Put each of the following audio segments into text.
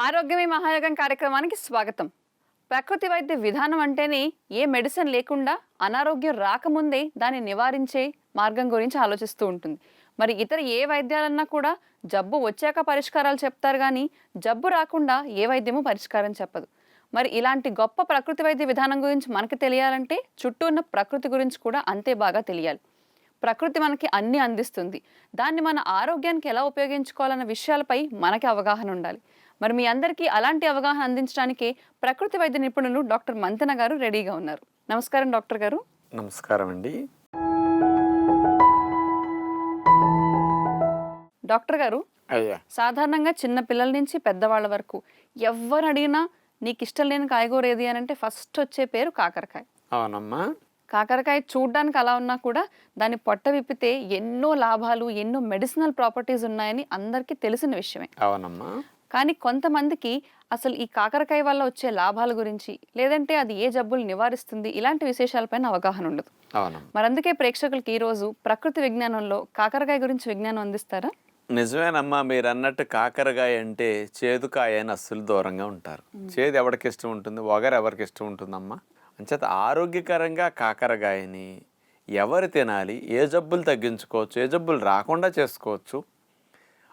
ఆరోగ్యమే మహాయోగం కార్యక్రమానికి స్వాగతం. ప్రకృతి వైద్య విధానం అంటేనే ఏ మెడిసిన్ లేకుండా అనారోగ్యం రాకముందే దాన్ని నివారించే మార్గం గురించి ఆలోచిస్తూ ఉంటుంది. మరి ఇతర ఏ వైద్యాలన్నా కూడా జబ్బు వచ్చాక పరిష్కారాలు చెప్తారు కానీ జబ్బు రాకుండా ఏ వైద్యము పరిష్కారం చెప్పదు. మరి ఇలాంటి గొప్ప ప్రకృతి వైద్య విధానం గురించి మనకి తెలియాలంటే చుట్టూ ఉన్న ప్రకృతి గురించి కూడా అంతే బాగా తెలియాలి. ప్రకృతి మనకి అన్ని అందిస్తుంది. దాన్ని మన ఆరోగ్యానికి ఎలా ఉపయోగించుకోవాలన్న విషయాలపై మనకి అవగాహన ఉండాలి. మరి మీ అందరికీ అలాంటి అవగాహన అందించడానికి ప్రకృతి వైద్య నిపుణులు డాక్టర్ మంతెన గారు రెడీగా ఉన్నారు. నమస్కారం డాక్టర్ గారు. నమస్కారం అండి. డాక్టర్ గారు అయ్యా. సాధారణంగా చిన్న పిల్లల నుంచి పెద్దవాళ్ళ వరకు ఎవరు అడిగినా నీకు ఇష్టం లేని కాయగూర ఏది అని అంటే ఫస్ట్ వచ్చే పేరు కాకరకాయ. అవునమ్మా. కాకరకాయ చూడ్డానికి అలా ఉన్నా కూడా దాన్ని పొట్ట విప్పితే ఎన్నో లాభాలు ఎన్నో మెడిసినల్ ప్రాపర్టీస్ ఉన్నాయని అందరికీ తెలిసిన విషయమే. అవునమ్మా. కానీ కొంతమందికి అసలు ఈ కాకరకాయ వల్ల వచ్చే లాభాల గురించి లేదంటే అది ఏ జబ్బులు నివారిస్తుంది ఇలాంటి విశేషాలపైన అవగాహన ఉండదు. మరి అందుకే ప్రేక్షకులకి ఈరోజు ప్రకృతి విజ్ఞానంలో కాకరకాయ గురించి విజ్ఞానం అందిస్తారా? నిజమేనమ్మా మీరు అన్నట్టు కాకరకాయ అంటే చేదుకాయ అని అస్సలు దూరంగా ఉంటారు. చేదు ఎవరికి ఇష్టం ఉంటుంది? వగరు ఎవరికి ఇష్టం ఉంటుందమ్మా? అంచేత ఆరోగ్యకరంగా కాకరకాయని ఎవరు తినాలి? ఏ జబ్బులు తగ్గించుకోవచ్చు? ఏ జబ్బులు రాకుండా చేసుకోవచ్చు?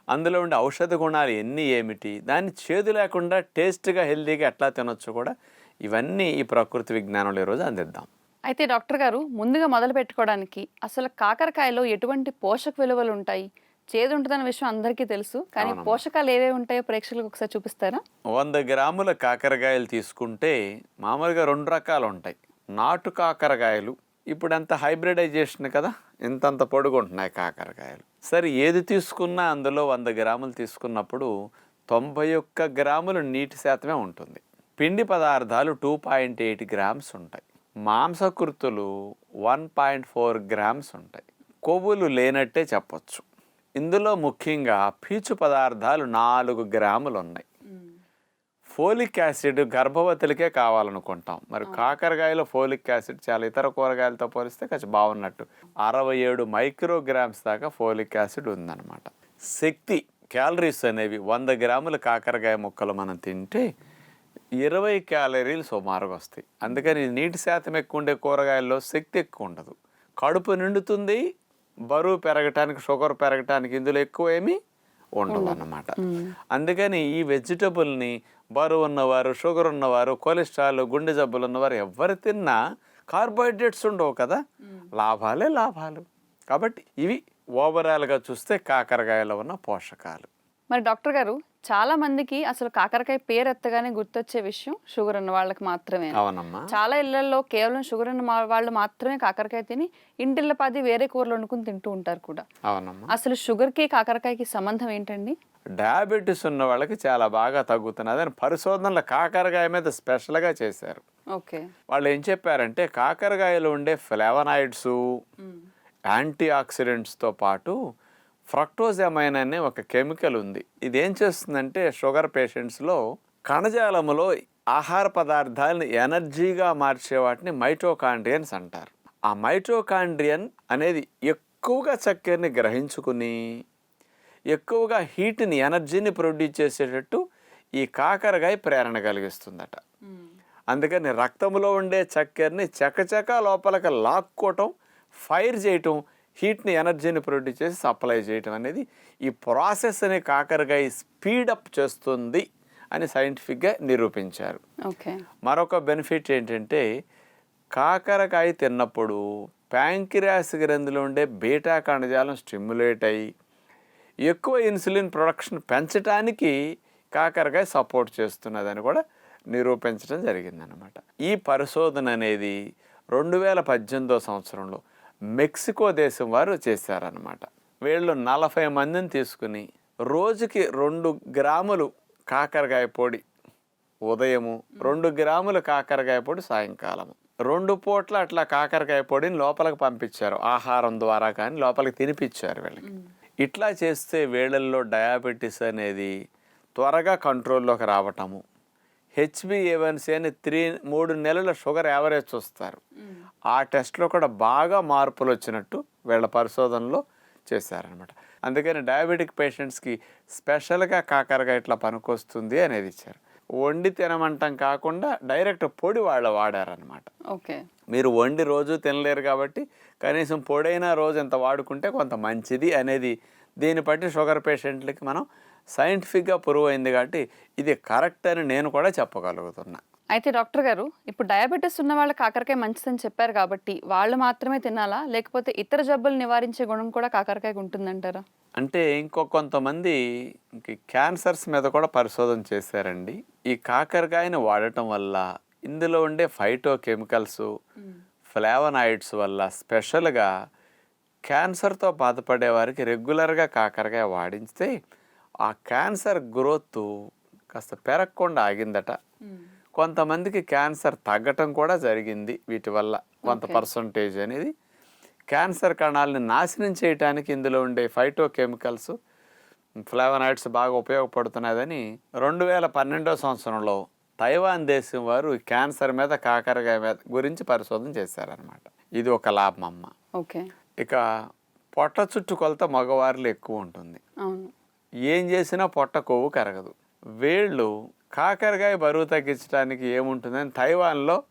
అందులో ఉండే ఔషధ గుణాలు ఎన్ని ఏమిటి? దాన్ని చేదు లేకుండా టేస్ట్గా హెల్తీగా ఎట్లా తినొచ్చు కూడా? ఇవన్నీ ఈ ప్రకృతి విజ్ఞానంలో ఈరోజు అందిద్దాం. అయితే డాక్టర్ గారు ముందుగా మొదలు పెట్టుకోవడానికి అసలు కాకరకాయలో ఎటువంటి పోషక విలువలు ఉంటాయి? చేదు ఉంటుందన్న విషయం అందరికీ తెలుసు కానీ పోషకాలు ఏవేవి ఉంటాయో ప్రేక్షకులకు ఒకసారి చూపిస్తారా? వంద గ్రాముల కాకరకాయలు తీసుకుంటే మామూలుగా రెండు రకాలు ఉంటాయి. నాటు కాకరకాయలు ఇప్పుడు అంత హైబ్రిడైజేషన్ కదా? ఇంతంత పొడుగు ఉంటున్నాయి కాకరకాయలు. సరే ఏది తీసుకున్నా అందులో వంద గ్రాములు తీసుకున్నప్పుడు తొంభై ఒక్క గ్రాములు నీటి శాతమే ఉంటుంది. పిండి పదార్థాలు టూ పాయింట్ ఎయిట్ గ్రామ్స్ ఉంటాయి. మాంసకృతులు వన్ పాయింట్ ఫోర్ గ్రామ్స్ ఉంటాయి. కొవ్వులు లేనట్టే చెప్పొచ్చు. ఇందులో ముఖ్యంగా పీచు పదార్థాలు నాలుగు గ్రాములు ఉన్నాయి ఫోలిక్ యాసిడ్ గర్భవతులకే కావాలనుకుంటాం. మరి కాకరకాయలో ఫోలిక్ యాసిడ్ చాలా ఇతర కూరగాయలతో పోలిస్తే కొంచెం బాగున్నట్టు. అరవై ఏడు మైక్రోగ్రామ్స్ దాకా ఫోలిక్ యాసిడ్ ఉందన్నమాట. శక్తి క్యాలరీస్ అనేవి వంద గ్రాముల కాకరకాయ ముక్కలు మనం తింటే ఇరవై క్యాలరీలు సుమారుగా వస్తాయి. అందుకని నీటి శాతం ఎక్కువ ఉండే కూరగాయల్లో శక్తి ఎక్కువ ఉండదు కడుపు నిండుతుంది బరువు పెరగటానికి షుగర్ పెరగటానికి ఇందులో ఎక్కువ ఏమీ ఉండవు అన్నమాట అందుకని ఈ వెజిటబుల్ని బరువు ఉన్నవారు షుగర్ ఉన్నవారు కొలెస్ట్రాల్ గుండె జబ్బులు ఉన్నవారు ఎవరు తిన్నా కార్బోహైడ్రేట్స్ ఉండవు కదా. లాభాలే లాభాలు. కాబట్టి ఇవి ఓవరాల్గా చూస్తే కాకరకాయలో ఉన్న పోషకాలు. మరి డాక్టర్ గారు చాలా మందికి అసలు కాకరకాయ పేరు ఎత్తగానే గుర్తొచ్చే విషయం షుగర్ ఉన్న వాళ్ళకి మాత్రమే. అవునమ్మా. చాలా ఇళ్ళలో కేవలం షుగర్ ఉన్న వాళ్ళు మాత్రమే కాకరకాయ తిని ఇంటిళ్ళ పాది వేరే కూరలు వండుకుని తింటూ ఉంటారు కూడా. అవునమ్మా. అసలు షుగర్కి కాకరకాయకి సంబంధం ఏంటండి? డయాబెటీస్ ఉన్న వాళ్ళకి చాలా బాగా తగ్గుతున్నది అని పరిశోధనలు కాకరకాయ మీద స్పెషల్గా చేశారు. ఓకే. వాళ్ళు ఏం చెప్పారంటే కాకరకాయలో ఉండే ఫ్లేవనాయిడ్స్ యాంటీ ఆక్సిడెంట్స్తో పాటు ఫ్రక్టోజమైన్ అనే ఒక కెమికల్ ఉంది. ఇది ఏం చేస్తుందంటే షుగర్ పేషెంట్స్లో కణజాలములో ఆహార పదార్థాలను ఎనర్జీగా మార్చే వాటిని మైటోకాండ్రియన్స్ అంటారు. ఆ మైటోకాండ్రియన్ అనేది ఎక్కువగా చక్కెరని గ్రహించుకుని ఎక్కువగా హీట్ని ఎనర్జీని ప్రొడ్యూస్ చేసేటట్టు ఈ కాకరకాయ ప్రేరణ కలిగిస్తుందట. అందుకని రక్తంలో ఉండే చక్కెరని చకచక లోపలికి లాక్కోవటం ఫైర్ చేయటం హీట్ని ఎనర్జీని ప్రొడ్యూస్ చేసి సప్లై చేయటం అనేది ఈ ప్రాసెస్ అనే కాకరకాయ స్పీడప్ చేస్తుంది అని సైంటిఫిక్గా నిరూపించారు. ఓకే. మరొక బెనిఫిట్ ఏంటంటే కాకరకాయ తిన్నప్పుడు ప్యాంక్రియాస్ గ్రంథిలో ఉండే బీటా కణజాలం స్టిమ్యులేట్ అయ్యి ఎక్కువ ఇన్సులిన్ ప్రొడక్షన్ పెంచడానికి కాకరకాయ సపోర్ట్ చేస్తున్నదని కూడా నిరూపించడం జరిగిందనమాట ఈ పరిశోధన అనేది రెండు వేల పద్దెనిమిదో సంవత్సరంలో మెక్సికో దేశం వారు చేశారనమాట వీళ్ళు నలభై మందిని తీసుకుని రోజుకి రెండు గ్రాములు కాకరకాయ పొడి ఉదయము రెండు గ్రాములు కాకరకాయ పొడి సాయంకాలము. రెండు పూట్ల అట్లా కాకరకాయ పొడిని లోపలికి పంపించారు. ఆహారం ద్వారా కానీ లోపలికి తినిపించారు వీళ్ళకి. ఇట్లా చేస్తే వేళల్లో డయాబెటీస్ అనేది త్వరగా కంట్రోల్లోకి రావటము. హెచ్బిఏవన్సీ అని త్రీ మూడు నెలల షుగర్ యావరేజ్ చూస్తారు. ఆ టెస్ట్లో కూడా బాగా మార్పులు వచ్చినట్టు వీళ్ళ పరిశోధనలో చేశారనమాట అందుకని డయాబెటిక్ పేషెంట్స్కి స్పెషల్గా కాకరగా ఇట్లా పనికొస్తుంది అనేది ఇచ్చారు. వండి తినమంటాం కాకుండా డైరెక్ట్ పొడి వాళ్ళు వాడారనమాట ఓకే. మీరు వండి రోజు తినలేరు కాబట్టి కనీసం పొడైన రోజు ఎంత వాడుకుంటే కొంత మంచిది అనేది దీన్ని బట్టి షుగర్ పేషెంట్లకి మనం సైంటిఫిక్గా ప్రూవ్ అయింది కాబట్టి ఇది కరెక్ట్ అని నేను కూడా చెప్పగలుగుతున్నా. అయితే డాక్టర్ గారు ఇప్పుడు డయాబెటీస్ ఉన్న వాళ్ళకి కాకరకాయ మంచిదని చెప్పారు కాబట్టి వాళ్ళు మాత్రమే తినాలా? లేకపోతే ఇతర జబ్బులు నివారించే గుణం కూడా కాకరకాయకు ఉంటుందంటారా? అంటే ఇంకో కొంతమంది క్యాన్సర్స్ మీద కూడా పరిశోధన చేశారండి. ఈ కాకరకాయని వాడటం వల్ల ఇందులో ఉండే ఫైటో కెమికల్స్ ఫ్లావనాయిడ్స్ వల్ల స్పెషల్గా క్యాన్సర్తో బాధపడే వారికి రెగ్యులర్గా కాకరకాయ వాడిస్తే ఆ క్యాన్సర్ గ్రోత్ కాస్త పెరగకుండా ఆగిందట. కొంతమందికి క్యాన్సర్ తగ్గటం కూడా జరిగింది. వీటి వల్ల కొంత పర్సంటేజ్ అనేది క్యాన్సర్ కణాలని నాశనం చేయడానికి ఇందులో ఉండే ఫైటో కెమికల్స్ ఫ్లావనాయిడ్స్ బాగా ఉపయోగపడుతున్నదని రెండు వేల పన్నెండో సంవత్సరంలో తైవాన్ దేశం వారు క్యాన్సర్ మీద కాకరకాయ మీద గురించి పరిశోధన చేశారనమాట ఇది ఒక లాభం అమ్మ ఓకే. ఇక పొట్ట చుట్టు కొలత మగవారిలో ఎక్కువ ఉంటుంది. ఏం చేసినా పొట్ట కొవ్వు కరగదు. వీళ్ళు కాకరకాయ బరువు తగ్గించడానికి ఏముంటుందని తైవాన్లో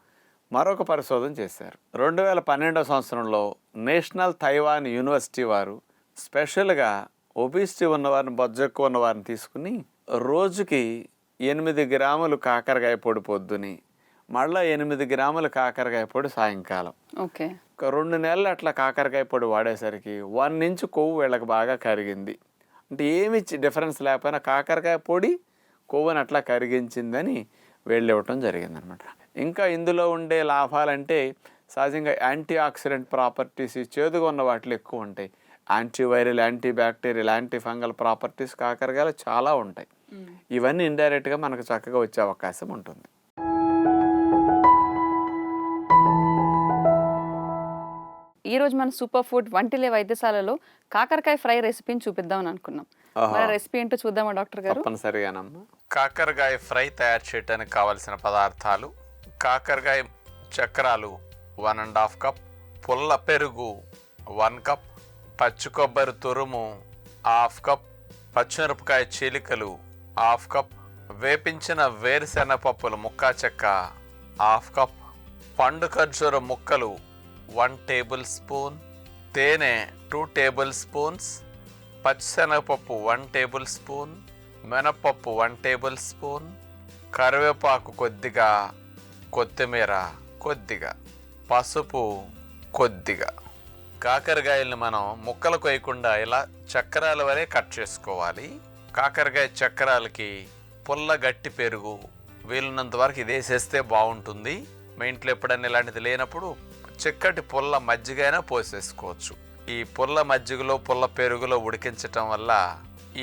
మరొక పరిశోధన చేశారు. రెండు వేల పన్నెండవ సంవత్సరంలో నేషనల్ తైవాన్ యూనివర్సిటీ వారు స్పెషల్గా ఒబిసిటీ ఉన్నవారిని బొజ్జ ఎక్కువ ఉన్నవారిని తీసుకుని రోజుకి ఎనిమిది గ్రాములు కాకరకాయ పొడి పొద్దుని మళ్ళీ ఎనిమిది గ్రాముల కాకరకాయ పొడి సాయంకాలం. ఓకే. రెండు నెలలు అట్లా కాకరకాయ పొడి వాడేసరికి వన్ ఇంచ్ కొవ్వు వీళ్ళకి బాగా కరిగింది. అంటే ఏమి డిఫరెన్స్ లేకపోయినా కాకరకాయ పొడి కొవ్వుని అట్లా కరిగించిందని వీళ్ళు ఇవ్వటం జరిగిందనమాట. ఇంకా ఇందులో ఉండే లాభాలంటే సహజంగా యాంటీ ఆక్సిడెంట్ ప్రాపర్టీస్ చేదుగా ఉన్న వాటిలో ఎక్కువ ఉంటాయి. Antiviral anti bacterial anti fungal properties కాకరకాయలు చాలా ఉంటాయి. ఇవన్నీ ఇండైరెక్ట్గా మనకు చక్కగా వచ్చే అవకాశం ఉంటుంది. ఈ రోజు మన సూపర్ ఫుడ్ వంటిలే వైద్యశాలలో కాకరకాయ ఫ్రై రెసిపీని చూపిద్దామని అనుకున్నాం. మరి రెసిపీ ఏంటో చూద్దామా డాక్టర్ గారు? తప్పనిసరిగానమ్మా కాకరకాయ ఫ్రై తయారు చేయడానికి కావలసిన పదార్థాలు కాకరకాయ చక్రాలు వన్ అండ్ హాఫ్ కప్ పుల్ల పెరుగు వన్ కప్ పచ్చి కొబ్బరి తురుము హాఫ్ కప్ పచ్చిమిరపకాయ చీలికలు హాఫ్ కప్ వేపించిన వేరుశెనగపప్పుల ముక్కా చెక్క హాఫ్ కప్ పండు ఖర్జూర ముక్కలు వన్ టేబుల్ స్పూన్ తేనె టూ టేబుల్ స్పూన్స్ పచ్చిశనగపప్పు వన్ టేబుల్ స్పూన్ మినపప్పు వన్ టేబుల్ స్పూన్ కరివేపాకు కొద్దిగా కొత్తిమీర కొద్దిగా పసుపు కొద్దిగా. కాకరకాయల్ని మనం ముక్కలు కొయ్యకుండా ఇలా చక్రాల వరే కట్ చేసుకోవాలి. కాకరకాయ చక్రాలకి పుల్ల గట్టి పెరుగు వీలున్నంత వరకు ఇది వేసేస్తే బాగుంటుంది. మీ ఇంట్లో ఎప్పుడైనా ఇలాంటిది లేనప్పుడు చిక్కటి పుల్ల మజ్జిగైనా పోసేసుకోవచ్చు. ఈ పుల్ల మజ్జిగలో పుల్ల పెరుగులో ఉడికించటం వల్ల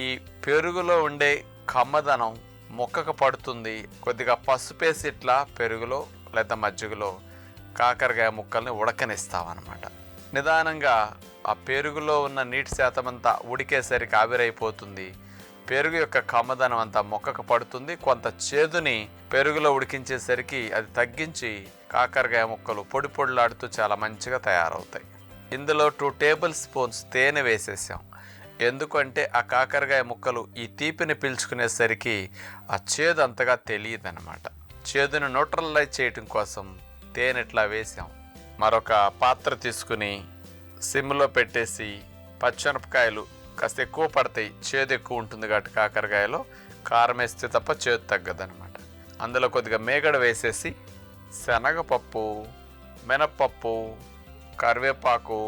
ఈ పెరుగులో ఉండే కమ్మదనం ముక్కకు పడుతుంది. కొద్దిగా పసుపేసి ఇట్లా పెరుగులో లేదా మజ్జిగలో కాకరకాయ ముక్కల్ని ఉడకనిస్తామన్నమాట నిదానంగా ఆ పెరుగులో ఉన్న నీటి శాతం అంతా ఉడికేసరికి ఆవిరైపోతుంది. పెరుగు యొక్క కమ్మదనం అంతా మొక్కకు పడుతుంది. కొంత చేదుని పెరుగులో ఉడికించేసరికి అది తగ్గించి కాకరకాయ ముక్కలు పొడి పొడిలాడుతూ చాలా మంచిగా తయారవుతాయి. ఇందులో టూ టేబుల్ స్పూన్స్ తేనె వేసేసాం. ఎందుకంటే ఆ కాకరకాయ ముక్కలు ఈ తీపిని పీల్చుకునేసరికి ఆ చేదు అంతగా తెలియదన్నమాట. చేదును న్యూట్రలైజ్ చేయటం కోసం తేనె ఇట్లా వేసాం. మరొక పాత్ర తీసుకుని సిమ్లో పెట్టేసి పచ్చిమిరపకాయలు కాస్త ఎక్కువ పడతాయి చేదు ఎక్కువ ఉంటుంది కాబట్టి కాకరకాయలో కారం వేస్తే తప్ప చేదు తగ్గదనమాట అందులో కొద్దిగా మేగడ వేసేసి శనగపప్పు మినప్పప్పు కరివేపాకు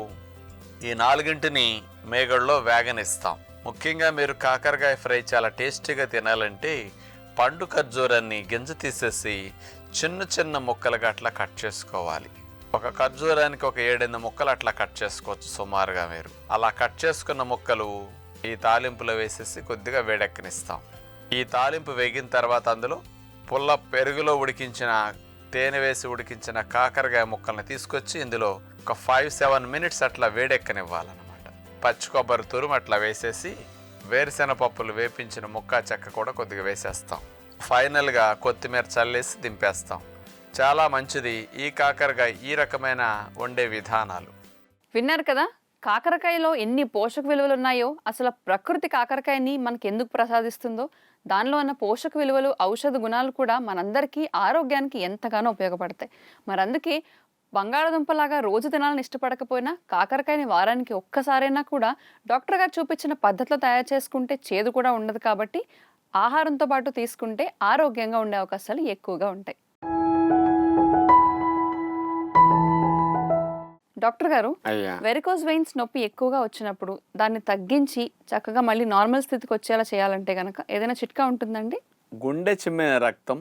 ఈ నాలుగింటిని మేగడలో వేగనిస్తాం. ముఖ్యంగా మీరు కాకరకాయ ఫ్రై చాలా టేస్టీగా తినాలంటే పండు ఖర్జూరాన్ని గింజ తీసేసి చిన్న చిన్న ముక్కలుగా అట్లా కట్ చేసుకోవాలి. ఒక ఖర్జూరానికి ఒక ఏడెనిమిది ముక్కలు అట్లా కట్ చేసుకోవచ్చు సుమారుగా మీరు. అలా కట్ చేసుకున్న ముక్కలు ఈ తాలింపులో వేసేసి కొద్దిగా వేడెక్కనిస్తాం. ఈ తాలింపు వేగిన తర్వాత అందులో పుల్ల పెరుగులో ఉడికించిన తేనె వేసి ఉడికించిన కాకరకాయ ముక్కల్ని తీసుకొచ్చి ఇందులో ఒక ఫైవ్ సెవెన్ మినిట్స్ అట్లా వేడెక్కనివ్వాలన్నమాట. పచ్చి కొబ్బరి తురుము అట్లా వేసేసి వేరుశెన పప్పులు వేపించిన ముక్క చెక్క కూడా కొద్దిగా వేసేస్తాం. ఫైనల్గా కొత్తిమీర చల్లేసి దింపేస్తాం. చాలా మంచిది ఈ కాకరకాయ ఈ రకమైన వండే విధానాలు. విన్నారు కదా కాకరకాయలో ఎన్ని పోషక విలువలు ఉన్నాయో అసలు ప్రకృతి కాకరకాయని మనకి ఎందుకు ప్రసాదిస్తుందో దానిలో ఉన్న పోషక విలువలు ఔషధ గుణాలు కూడా మనందరికీ ఆరోగ్యానికి ఎంతగానో ఉపయోగపడతాయి. మరి అందుకే బంగాళదుంపలాగా రోజు తినాలని ఇష్టపడకపోయినా కాకరకాయని వారానికి ఒక్కసారైనా కూడా డాక్టర్ గారు చూపించిన పద్ధతిలో తయారు చేసుకుంటే చేదు కూడా ఉండదు కాబట్టి ఆహారంతో పాటు తీసుకుంటే ఆరోగ్యంగా ఉండే అవకాశాలు ఎక్కువగా ఉంటాయి. డాక్టర్ గారు వెరికోజ్ వెయిన్స్ నొప్పి ఎక్కువగా వచ్చినప్పుడు దాన్ని తగ్గించి చక్కగా మళ్ళీ నార్మల్ స్థితికి వచ్చేలా చేయాలంటే కనుక ఏదైనా చిట్కా ఉంటుందండి? గుండె చిమ్మిన రక్తం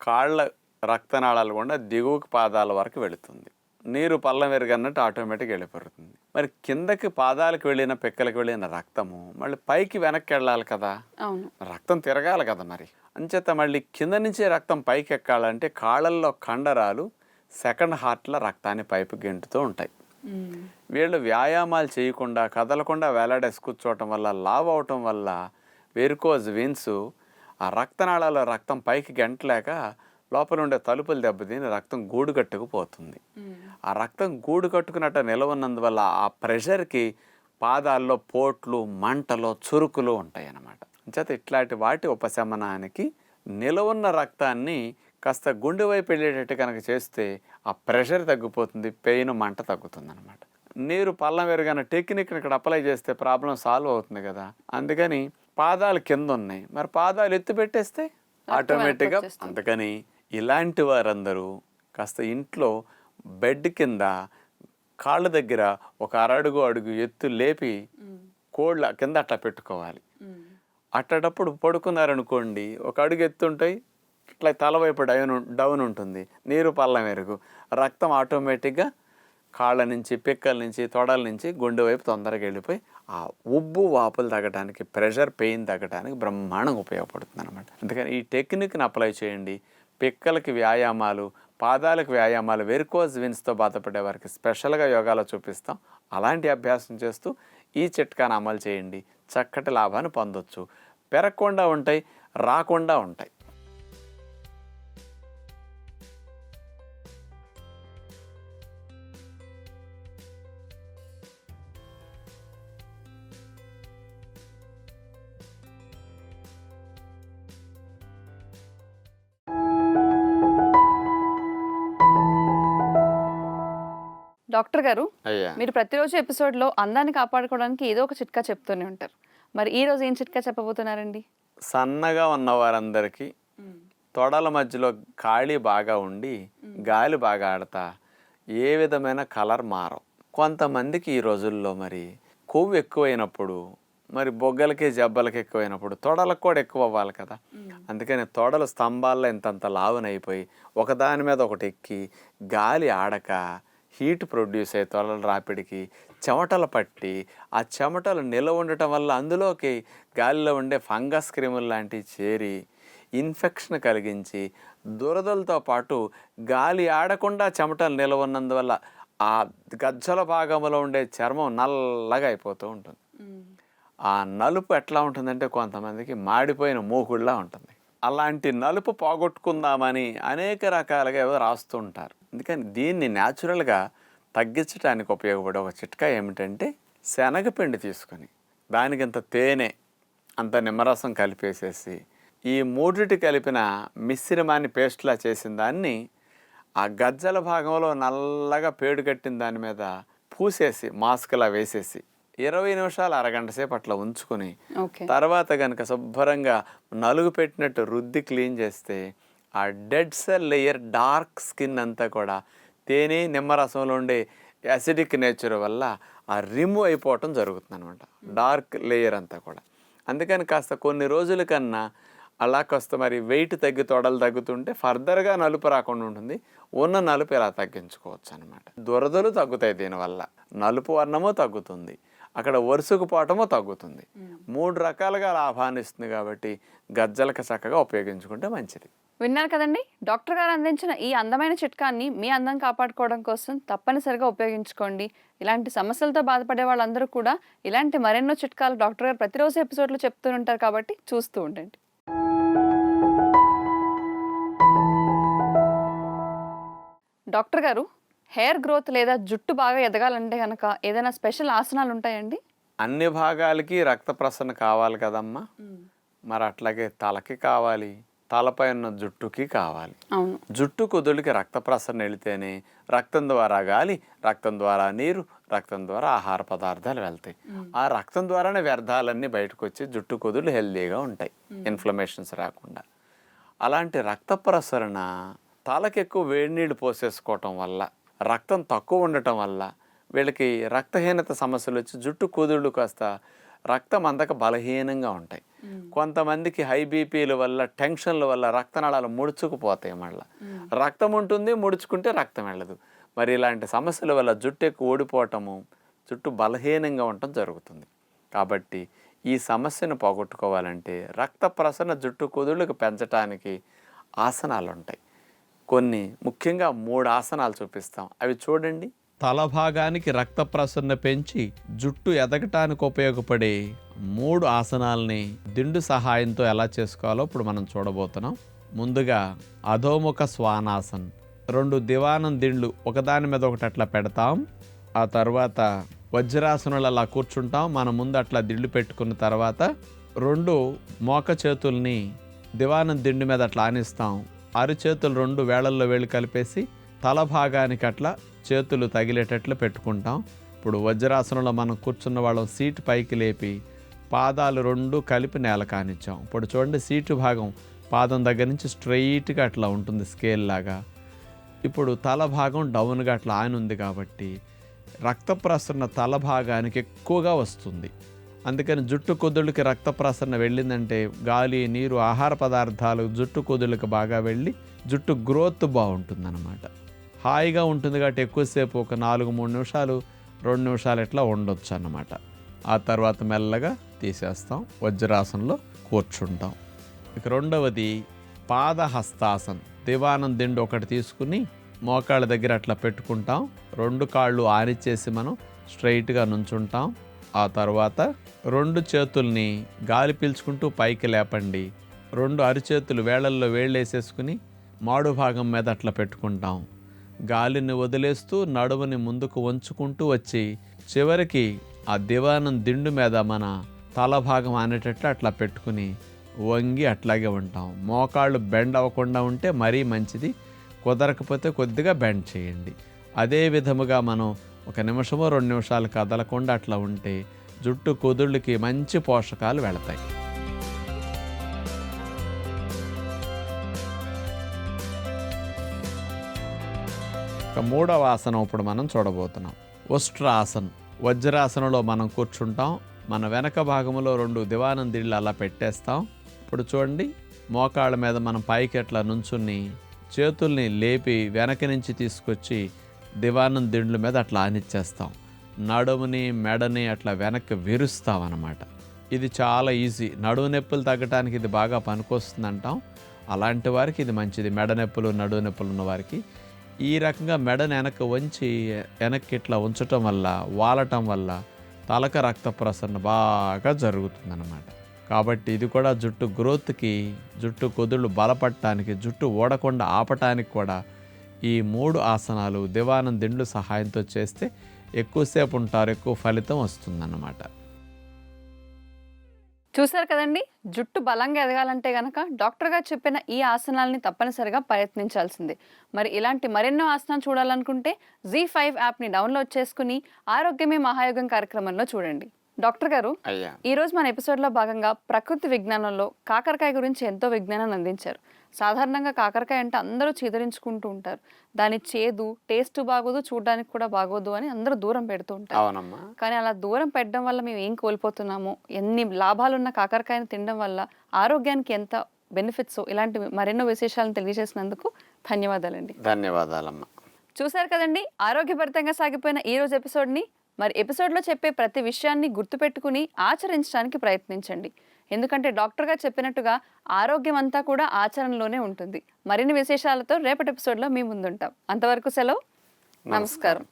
కాళ్ళ రక్తనాళాలు గుండా దిగువకి పాదాల వరకు వెళుతుంది. నీరు పల్లం విరగన్నట్టు ఆటోమేటిక్ వెళ్ళిపోతుంది. మరి కిందకి పాదాలకు వెళ్ళిన పిక్కలకు వెళ్ళిన రక్తము మళ్ళీ పైకి వెనక్కి వెళ్ళాలి కదా? అవును. రక్తం తిరగాలి కదా మరి? అంచేత మళ్ళీ కింద నుంచే రక్తం పైకి ఎక్కాలంటే కాళ్ళల్లో కండరాలు సెకండ్ హార్ట్లో రక్తాన్ని పైపు గెంటుతూ ఉంటాయి. వీళ్ళు వ్యాయామాలు చేయకుండా కదలకుండా వేలాడేసి కూర్చోవటం వల్ల లావ్ అవటం వల్ల వెరికోజ్ విన్స్ ఆ రక్తనాళాల రక్తం పైకి గంటలేక లోపల ఉండే తలుపులు దెబ్బతిని రక్తం గూడు కట్టుకుపోతుంది ఆ రక్తం గూడు కట్టుకున్నట్టు నిలవన్నందువల్ల ఆ ప్రెషర్కి పాదాల్లో పోట్లు మంటలు చురుకులు ఉంటాయి అన్నమాట అంచేత ఇట్లాంటి వాటి ఉపశమనానికి నిలవున్న రక్తాన్ని కాస్త గుండె వైపు వెళ్ళేటట్టు కనుక చేస్తే ఆ ప్రెషర్ తగ్గిపోతుంది పెయిన్ మంట తగ్గుతుంది అనమాట నీరు పల్లం పెరిగిన టెక్నిక్ని ఇక్కడ అప్లై చేస్తే ప్రాబ్లం సాల్వ్ అవుతుంది కదా. అందుకని పాదాలు కింద ఉన్నాయి. మరి పాదాలు ఎత్తు పెట్టేస్తే? ఆటోమేటిక్గా. అందుకని ఇలాంటి వారందరూ కాస్త ఇంట్లో బెడ్ కింద కాళ్ళ దగ్గర ఒక అరడుగు అడుగు ఎత్తు లేపి కోళ్ళ కింద అట్లా పెట్టుకోవాలి. అట్టేటప్పుడు పడుకున్నారనుకోండి ఒక అడుగు ఎత్తుంటాయి ఇట్లా తల వైపు డౌన్ డౌన్ ఉంటుంది. నీరు పళ్ళ మేరకు రక్తం ఆటోమేటిక్గా కాళ్ళ నుంచి పిక్కల నుంచి తొడల నుంచి గుండె వైపు తొందరగా వెళ్ళిపోయి ఆ ఉబ్బు వాపులు తగ్గడానికి ప్రెషర్ పెయిన్ తగ్గడానికి బ్రహ్మాండంగా ఉపయోగపడుతుంది అనమాట అందుకని ఈ టెక్నిక్ని అప్లై చేయండి. పిక్కలకి వ్యాయామాలు పాదాలకు వ్యాయామాలు వెరికోజ్ విన్స్తో బాధపడే వారికి స్పెషల్గా యోగాలో చూపిస్తాం. అలాంటి అభ్యాసం చేస్తూ ఈ చిట్కాను అమలు చేయండి. చక్కటి లాభాన్ని పొందొచ్చు. పెరగకుండా ఉంటాయి రాకుండా ఉంటాయి. డాక్టర్ గారు మీరు ప్రతిరోజు ఎపిసోడ్లో అందాన్ని కాపాడుకోవడానికి ఏదో ఒక చిట్కా చెప్తూనే ఉంటారు. మరి ఈ రోజు ఏం చిట్కా చెప్పబోతున్నారండి? సన్నగా ఉన్న వారందరికీ తొడల మధ్యలో ఖాళీ బాగా ఉండి గాలి బాగా ఆడతా ఏ విధమైన కలర్ మారం కొంతమందికి ఈ రోజుల్లో మరి కొవ్వు ఎక్కువైనప్పుడు మరి బొగ్గలకి జబ్బలకి ఎక్కువైనప్పుడు తొడలకు కూడా ఎక్కువ అవ్వాలి కదా. అందుకని తొడలు స్తంభాల్లో ఇంతంత లావునైపోయి ఒకదాని మీద ఒకటి ఎక్కి గాలి ఆడక హీట్ ప్రొడ్యూస్ అయ్యి తొడల రాపిడికి చెమటలు పట్టి ఆ చెమటలు నిలవ ఉండటం వల్ల అందులోకి గాలిలో ఉండే ఫంగస్ క్రిములు లాంటివి చేరి ఇన్ఫెక్షన్ కలిగించి దురదలతో పాటు గాలి ఆడకుండా చెమటలు నిలవ ఉన్నందువల్ల ఆ గజ్జల భాగంలో ఉండే చర్మం నల్లగా అయిపోతూ ఉంటుంది. ఆ నలుపు ఎట్లా ఉంటుందంటే కొంతమందికి మాడిపోయిన మూకుళ్ళలా ఉంటుంది. అలాంటి నలుపు పోగొట్టుకుందామని అనేక రకాలుగా ఏవో రాస్తూ ఉంటారు. అందుకని దీన్ని న్యాచురల్గా తగ్గించడానికి ఉపయోగపడే ఒక చిట్కా ఏమిటంటే శనగపిండి తీసుకొని దానికి ఇంత తేనె అంత నిమ్మరసం కలిపేసేసి ఈ మూడిటి కలిపిన మిశ్రమాన్ని పేస్ట్లా చేసిన దాన్ని ఆ గజ్జల భాగంలో నల్లగా పేడు కట్టిన దాని మీద పూసేసి మాస్క్లా వేసేసి ఇరవై నిమిషాలు అరగంట సేపు అట్లా ఉంచుకొని తర్వాత కనుక శుభ్రంగా నలుగు పెట్టినట్టు రుద్ది క్లీన్ చేస్తే ఆ dead cell layer dark skin అంతా కూడా తేనె నిమ్మరసంలో ఉండే యాసిడిక్ నేచర్ వల్ల ఆ రిమూవ్ అయిపోవటం జరుగుతుంది అనమాట డార్క్ లేయర్ అంతా కూడా. అందుకని కాస్త కొన్ని రోజుల కన్నా అలా కాస్త మరి వెయిట్ తగ్గి తొడలు తగ్గుతుంటే ఫర్దర్గా నలుపు రాకుండా ఉంటుంది. ఉన్న నలుపు ఇలా తగ్గించుకోవచ్చు అనమాట దురదలు తగ్గుతాయి దీనివల్ల. నలుపు వర్ణము తగ్గుతుంది. అక్కడ వరుసకు పోవటము తగ్గుతుంది. మూడు రకాలుగా లాభాన్ని ఇస్తుంది కాబట్టి గజ్జలకు చక్కగా ఉపయోగించుకుంటే మంచిది. విన్నారు కదండి? డాక్టర్ గారు అందించిన ఈ అందమైన చిట్కాన్ని మీ అందం కాపాడుకోవడం కోసం తప్పనిసరిగా ఉపయోగించుకోండి. ఇలాంటి సమస్యలతో బాధపడే వాళ్ళందరూ కూడా ఇలాంటి మరెన్నో చిట్కాలు డాక్టర్ గారు ప్రతిరోజు ఎపిసోడ్లో చెప్తూ ఉంటారు కాబట్టి చూస్తూ ఉండండి. డాక్టర్ గారు హెయిర్ గ్రోత్ లేదా జుట్టు బాగా ఎదగాలంటే కనుక ఏదైనా స్పెషల్ ఆసనాలు ఉంటాయండి? అన్ని భాగాలకి రక్త ప్రసరణ కావాలి కదమ్మా. మరి అట్లాగే తలకి కావాలి తలపై ఉన్న జుట్టుకి కావాలి. జుట్టు కుదుళ్ళకి రక్త ప్రసరణ వెళితేనే రక్తం ద్వారా గాలి రక్తం ద్వారా నీరు రక్తం ద్వారా ఆహార పదార్థాలు వెళ్తాయి. ఆ రక్తం ద్వారానే వ్యర్థాలన్నీ బయటకు వచ్చి జుట్టు కుదుళ్ళు హెల్దీగా ఉంటాయి. ఇన్ఫ్లమేషన్స్ రాకుండా. అలాంటి రక్త ప్రసరణ తలకి ఎక్కువ వేడి నీళ్ళు పోసేసుకోవటం వల్ల రక్తం తక్కువ ఉండటం వల్ల వీళ్ళకి రక్తహీనత సమస్యలు వచ్చి జుట్టు కుదుళ్ళు కాస్త రక్తం అందక బలహీనంగా ఉంటాయి. కొంతమందికి హై బీపీల వల్ల టెన్షన్ల వల్ల రక్తనాళాలు ముడుచుకుపోతాయి మళ్ళీ. రక్తం ఉంటుంది ముడుచుకుంటే రక్తం వెళ్ళదు. మరి ఇలాంటి సమస్యల వల్ల జుట్టు ఎక్కువ ఓడిపోవటము జుట్టు బలహీనంగా ఉండటం జరుగుతుంది. కాబట్టి ఈ సమస్యను పోగొట్టుకోవాలంటే రక్త ప్రసరణ జుట్టు కుదుళ్ళకు పెంచడానికి ఆసనాలు ఉంటాయి కొన్ని ముఖ్యంగా మూడు ఆసనాలు చూపిస్తాం. అవి చూడండి. తల భాగానికి రక్త ప్రసరణ పెంచి జుట్టు ఎదగటానికి ఉపయోగపడే మూడు ఆసనాల్ని దిండు సహాయంతో ఎలా చేసుకోవాలో ఇప్పుడు మనం చూడబోతున్నాం. ముందుగా అధోముఖ స్వానాసన్. రెండు దివానం దిండ్లు ఒకదాని మీద ఒకటి అట్లా పెడతాం. ఆ తర్వాత వజ్రాసనాలు అలా కూర్చుంటాం. మన ముందు అట్లా దిండు పెట్టుకున్న తర్వాత రెండు మోక చేతుల్ని దివానం దిండు మీద అట్లా ఆనిస్తాం. అరిచేతులు రెండు వేళల్లో వేళ్ళు కలిపేసి తల భాగానికి అట్లా చేతులు తగిలేటట్లు పెట్టుకుంటాం. ఇప్పుడు వజ్రాసనంలో మనం కూర్చున్న వాళ్ళం సీటు పైకి లేపి పాదాలు రెండు కలిపి నేల కానిచ్చాం. ఇప్పుడు చూడండి సీటు భాగం పాదం దగ్గర నుంచి స్ట్రైట్గా అట్లా ఉంటుంది స్కేల్ లాగా. ఇప్పుడు తల భాగం డౌన్గా అట్లా ఆని ఉంది కాబట్టి రక్త ప్రసరణ తల భాగానికి ఎక్కువగా వస్తుంది. అందుకని జుట్టు కుదుళ్ళకి రక్త ప్రసరణ వెళ్ళిందంటే గాలి నీరు ఆహార పదార్థాలు జుట్టు కుదుళ్ళకి బాగా వెళ్ళి జుట్టు గ్రోత్ బాగుంటుందన్నమాట. హాయిగా ఉంటుంది కాబట్టి ఎక్కువసేపు ఒక నాలుగు మూడు నిమిషాలు రెండు నిమిషాలు ఇట్లా ఉండొచ్చు అన్నమాట ఆ తర్వాత మెల్లగా తీసేస్తాం వజ్రాసనంలో కూర్చుంటాం. ఇక రెండవది పాదహస్తాసన్. దివానం దిండు ఒకటి తీసుకుని మోకాళ్ళ దగ్గర అట్లా పెట్టుకుంటాం. రెండు కాళ్ళు ఆనిచ్చేసి మనం స్ట్రైట్గా నుంచుంటాం. ఆ తర్వాత రెండు చేతుల్ని గాలి పీల్చుకుంటూ పైకి లేపండి. రెండు అరిచేతులు వేళల్లో వేళ్ళేసేసుకుని మాడు భాగం మీద అట్లా పెట్టుకుంటాం. గాలిని వదిలేస్తూ నడుముని ముందుకు వంచుకుంటూ వచ్చి చివరికి ఆ దివానం దిండు మీద మన తల భాగం అనేటట్లు అట్లా పెట్టుకుని వంగి అట్లాగే ఉంటాం. మోకాళ్ళు బెండ్ అవ్వకుండా ఉంటే మరీ మంచిది. కుదరకపోతే కొద్దిగా బెండ్ చేయండి. అదే విధముగా మనం ఒక నిమిషమో రెండు నిమిషాలు కదలకుండా అట్లా ఉంటే జుట్టు కుదుళ్ళకి మంచి పోషకాలు వెళతాయి. యొక్క మూడవ ఆసనం ఇప్పుడు మనం చూడబోతున్నాం. ఉష్ట్రాసనం వజ్రాసనంలో మనం కూర్చుంటాం. మన వెనక భాగంలో రెండు దివానం దిళ్ళు అలా పెట్టేస్తాం. ఇప్పుడు చూడండి మోకాళ్ళ మీద మనం పైకి అట్లా నుంచుని చేతుల్ని లేపి వెనక నుంచి తీసుకొచ్చి దివానం దిండ్ల మీద అట్లా ఆనిచ్చేస్తాం. నడుముని మెడని అట్లా వెనక్కి విరుస్తాం అన్నమాట ఇది చాలా ఈజీ. నడువు నొప్పులు తగ్గడానికి ఇది బాగా పనికొస్తుంది అంటాం అలాంటి వారికి ఇది మంచిది. మెడ నొప్పులు నడువు నొప్పులు ఉన్న వారికి ఈ రకంగా మెడను వెనక్కి వంచి వెనక్కి ఇట్లా ఉంచటం వల్ల వాలటం వల్ల తలక రక్త ప్రసరణ బాగా జరుగుతుందన్నమాట. కాబట్టి ఇది కూడా జుట్టు గ్రోత్కి జుట్టు కుదుళ్ళు బలపడటానికి జుట్టు ఓడకుండా ఆపటానికి కూడా ఈ మూడు ఆసనాలు దివానం దిండ్లు సహాయంతో చేస్తే ఎక్కువసేపు ఉంటారు ఎక్కువ ఫలితం వస్తుందన్నమాట. చూసారు కదండి? జుట్టు బలంగా ఎదగాలంటే గనక డాక్టర్ గారు చెప్పిన ఈ ఆసనాల్ని తప్పనిసరిగా ప్రయత్నించాల్సిందే. మరి ఇలాంటి మరెన్నో ఆసనాలు చూడాలనుకుంటే జీ ఫైవ్ యాప్ని డౌన్లోడ్ చేసుకుని ఆరోగ్యమే మహాయోగం కార్యక్రమంలో చూడండి. డాక్టర్ గారు ఈ రోజు మన ఎపిసోడ్లో భాగంగా ప్రకృతి విజ్ఞానంలో కాకరకాయ గురించి ఎంతో విజ్ఞానాన్ని అందించారు. సాధారణంగా కాకరకాయ అంటే అందరూ చీదరించుకుంటూ ఉంటారు. దాని చేదు టేస్ట్ బాగోదు చూడడానికి కూడా బాగోదు అని అందరూ దూరం పెడుతూ ఉంటారు. కానీ అలా దూరం పెట్టడం వల్ల మేము ఏం కోల్పోతున్నాము? ఎన్ని లాభాలున్న కాకరకాయని తినడం వల్ల ఆరోగ్యానికి ఎంత బెనిఫిట్స్? ఇలాంటి మరెన్నో విశేషాలను తెలియజేసినందుకు ధన్యవాదాలండి. ధన్యవాదాలమ్మా. చూశారు కదండి ఆరోగ్యభరితంగా సాగిపోయిన ఈ రోజు ఎపిసోడ్ని. మరి ఎపిసోడ్లో చెప్పే ప్రతి విషయాన్ని గుర్తుపెట్టుకుని ఆచరించడానికి ప్రయత్నించండి. ఎందుకంటే డాక్టర్ గారు చెప్పినట్టుగా ఆరోగ్యం అంతా కూడా ఆచరణలోనే ఉంటుంది. మరిన్ని విశేషాలతో రేపటి ఎపిసోడ్లో మీ ముందుంటాం. అంతవరకు సెలవు. నమస్కారం.